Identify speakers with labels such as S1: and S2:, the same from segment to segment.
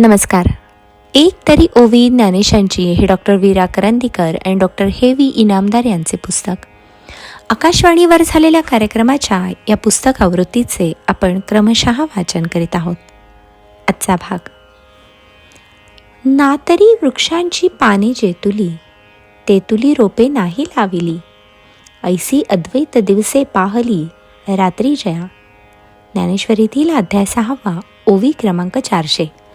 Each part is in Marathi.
S1: नमस्कार. एक तरी ओवी ज्ञानेशांची हे डॉक्टर वीरा करंदीकर आणि डॉक्टर हेवी इनामदार यांचे पुस्तक. आकाशवाणीवर झालेल्या कार्यक्रमाच्या या पुस्तक आवृत्तीचे आपण क्रमशः वाचन करीत आहोत. आजचा भाग. नातरी वृक्षांची पाने जेतुली तेतुली रोपे नाही लाविली. ऐसी अद्वैत दिवसे पाहली रात्री जया. ज्ञानेश्वरीतील अध्याय सहावा ओवी क्रमांक चारशे.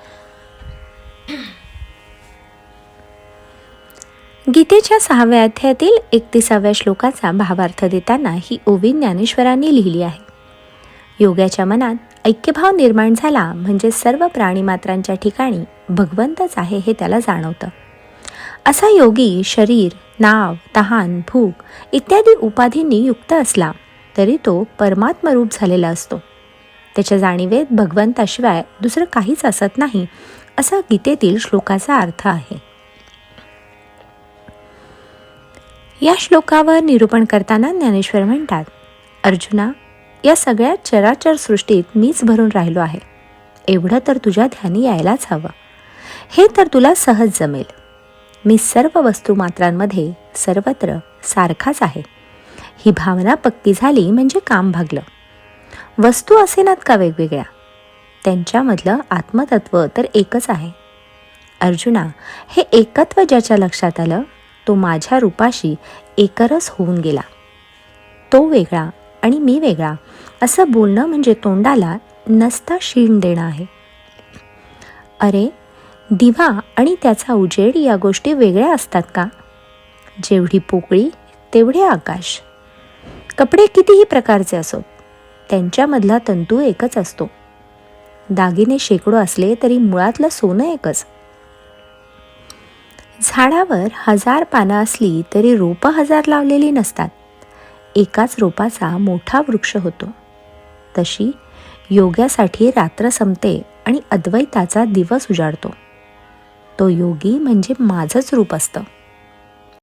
S1: गीतेच्या सहाव्या अध्यायातील एकतीसाव्या श्लोकाचा भावार्थ देताना ही ओवी ज्ञानेश्वरांनी लिहिली आहे. योगाच्या मनात ऐक्यभाव निर्माण झाला म्हणजे सर्व प्राणीमात्रांच्या ठिकाणी भगवंतच आहे हे त्याला जाणवतं. असा योगी शरीर नाव तहान भूक इत्यादी उपाधींनी युक्त असला तरी तो परमात्मरूप झालेला असतो. त्याच्या जाणीवेत भगवंताशिवाय दुसरं काहीच असत नाही असा गीतेतील श्लोकाचा अर्थ आहे. या श्लोकावर निरूपण करताना ज्ञानेश्वर म्हणतात अर्जुना या सगळ्या चराचर सृष्टीत मीच भरून राहिलो आहे. एवढं तर तुझ्या ध्यानी यायलाच हवं. हे तर तुला सहज जमेल. मी सर्व वस्तुमात्रांमध्ये सर्वत्र सारखाच आहे. ही भावना पक्की झाली म्हणजे काम भागलं. वस्तू असेनात का वेगवेगळ्या? त्यांच्यामधलं आत्मतत्व तर एकच आहे. अर्जुना हे एकत्व ज्याच्या लक्षात आलं तो माझ्या रूपाशी एकरस होऊन गेला. तो वेगळा आणि मी वेगळा असं बोलणं म्हणजे तोंडाला नसता शीण देणं आहे. अरे दिवा आणि त्याचा उजेड या गोष्टी वेगळ्या असतात का? जेवढी पोकळी तेवढे आकाश. कपडे कितीही प्रकारचे असोत त्यांच्यामधला तंतू एकच असतो. दागिने शेकडो असले तरी मुळातलं सोनं एकच. झाडावर हजार पानं असली तरी रोपं हजार लावलेली नसतात. एकाच रोपाचा मोठा वृक्ष होतो. तशी योग्यासाठी रात्र संपते आणि अद्वैताचा दिवस उजाडतो. तो योगी म्हणजे माझंच रूप असतं.